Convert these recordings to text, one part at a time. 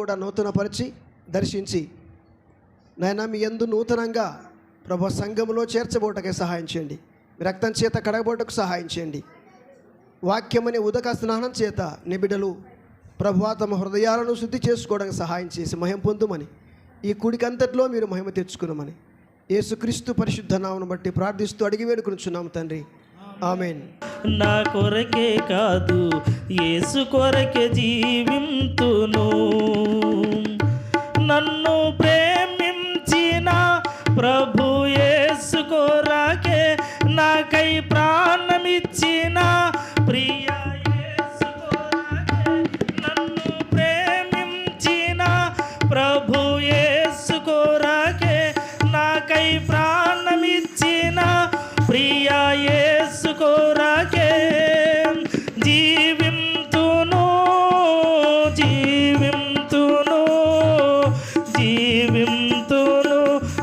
కూడా నూతనపరిచి దర్శించి నాయన మీ ఎందు నూతనంగా ప్రభు సంఘములో చేర్చబోటకే సహాయం చేయండి. మీ రక్తం చేత కడగబోటకు సహాయం చేయండి. వాక్యమనే ఉదక స్నానం చేత నిబిడలు ప్రభు తమ హృదయాలను శుద్ధి చేసుకోవడానికి సహాయం చేసి మహిమ పొందుమని ఈ కుడికంతట్లో మీరు మహిమ తెచ్చుకున్నామని యేసుక్రీస్తు పరిశుద్ధ నామను బట్టి ప్రార్థిస్తూ అడిగి వేడుకునిచున్నాము తండ్రి. నా కొరకే కాదు యేసు కొరకే జీవింతును. నన్ను ప్రేమించిన ప్రభు యేసు కొరకే నాకై ప్రాణమిచ్చిన ప్రియా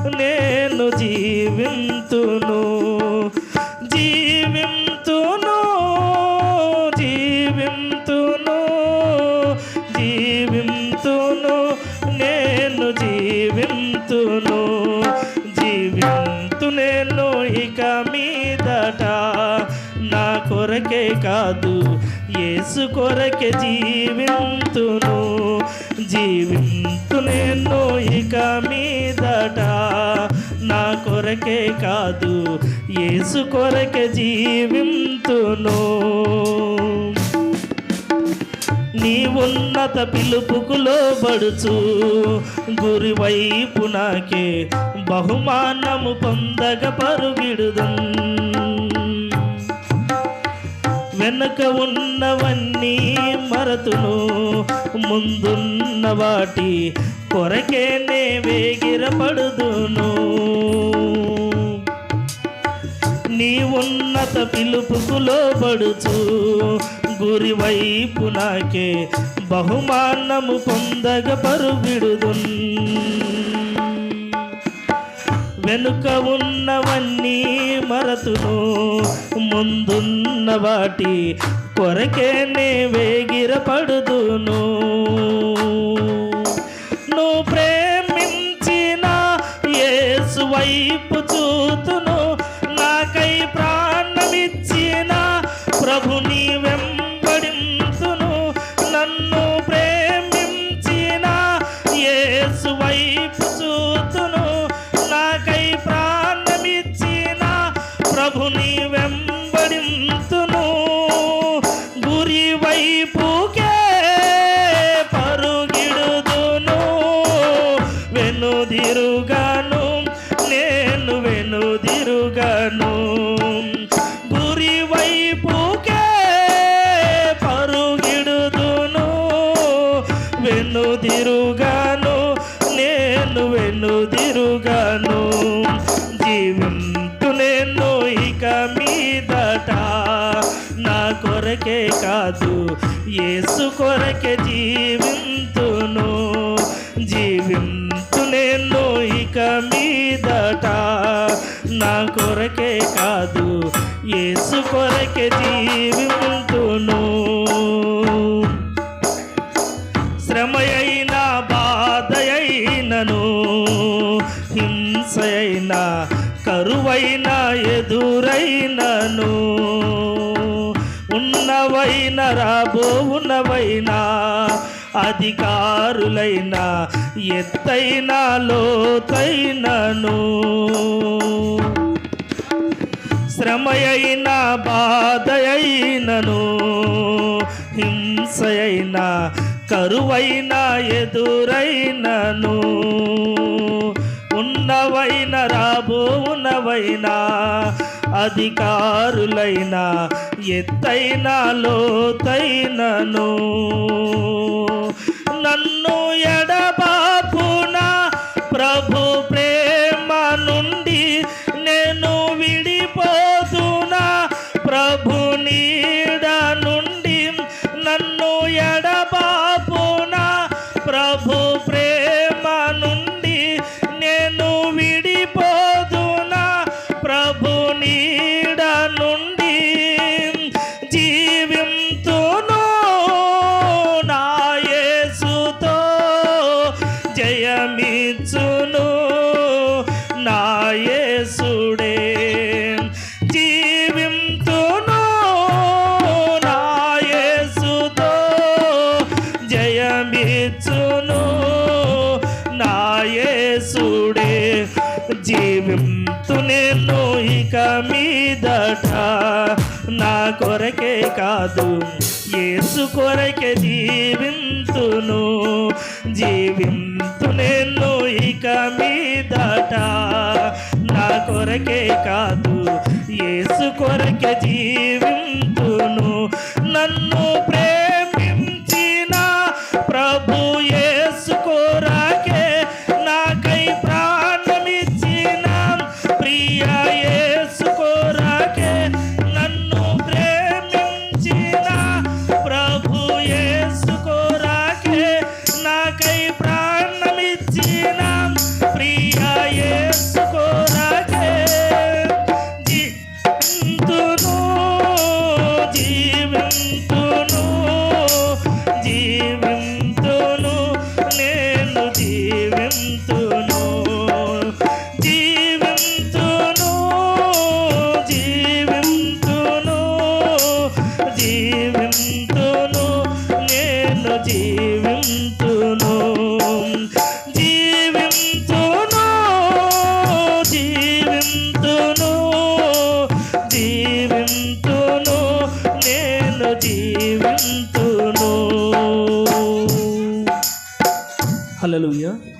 నేను జీవింతును జీవింతును జీవింతును జీవింతును నేను జీవింతును జీవింతు నేను ఇక మీదట నా కొరకే కాదు యేసు కొరకే జీవింతును. జీవింతు నేను ఇక మీదట నా కొరకే కాదు ఏసు కొరకే జీవింతును. నీ ఉన్నత పిలుపుకు లోబడుచు గురి వైపు నాకే బహుమానము పొందగ పరుగిడుదం వెనక ఉన్నవన్నీ మరతును ముందున్న వాటి కొరకేనే వేగిరపడుదును. నీ ఉన్నత పిలుపుకు లోబడుచు గురి వైపు నాకే బహుమానము పొందగ పరుగిడుదున్ వెనుక ఉన్నవన్నీ మరతును ముందున్న వాటి కొరకేనే వేగిరపడుదును. నువ్వు ప్రేమించిన ఏసు వైపు చూతును నాకై ప్ర వెనుదిరుగాను నేను వెనుదిరుగాను. జీవింతు నేను ఇక మీదట నా కొరకే కాదు యేసు కొరకే జీవింతును. జీవింతు నేను ఇక మీదట నా కొరకే కాదు యేసు కొరకే జీవింతును. శ్రమయ హింసయైన కరువైన ఎదురైనను. ఉన్నవైన రాబోవునవైన అధికారులైన ఎత్తైన లోతైనను. శ్రమయైన బాధయైనను. హింసయైన కరువైన ఎదురైనను. రాబోవునవైన అధికారులైన ఎత్తైనా లోతైనను. జీవింతు నేను ఇక మీదట. నా కొరకే కాదు యేసు కొరకే జీవింతును. జీవింతు నేను ఇక మీదట. నా కొరకే కాదు యేసు కొరకే జీవింతును. నన్ను ప్రేమించిన జీవింతును హల్లెలూయా